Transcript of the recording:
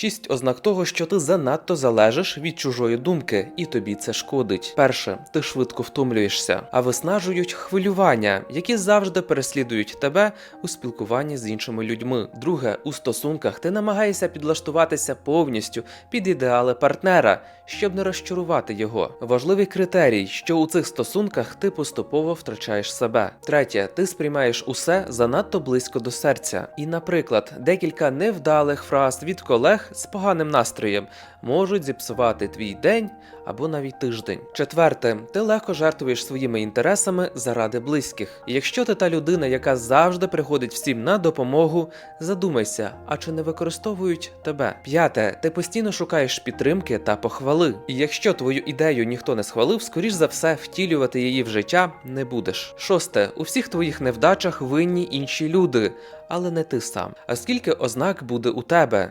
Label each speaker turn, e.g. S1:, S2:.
S1: Шість ознак того, що ти занадто залежиш від чужої думки, і тобі це шкодить. Перше, ти швидко втомлюєшся, а виснажують хвилювання, які завжди переслідують тебе у спілкуванні з іншими людьми. Друге, у стосунках ти намагаєшся підлаштуватися повністю під ідеали партнера, щоб не розчарувати його. Важливий критерій, що у цих стосунках ти поступово втрачаєш себе. Третє, ти сприймаєш усе занадто близько до серця. І, наприклад, декілька невдалих фраз від колег з поганим настроєм можуть зіпсувати твій день або навіть тиждень. Четверте, ти легко жертвуєш своїми інтересами заради близьких. І якщо ти та людина, яка завжди приходить всім на допомогу, задумайся, а чи не використовують тебе? П'яте, ти постійно шукаєш підтримки та похвали. І якщо твою ідею ніхто не схвалив, скоріш за все втілювати її в життя не будеш. Шосте, у всіх твоїх невдачах винні інші люди, але не ти сам. А скільки ознак буде у тебе?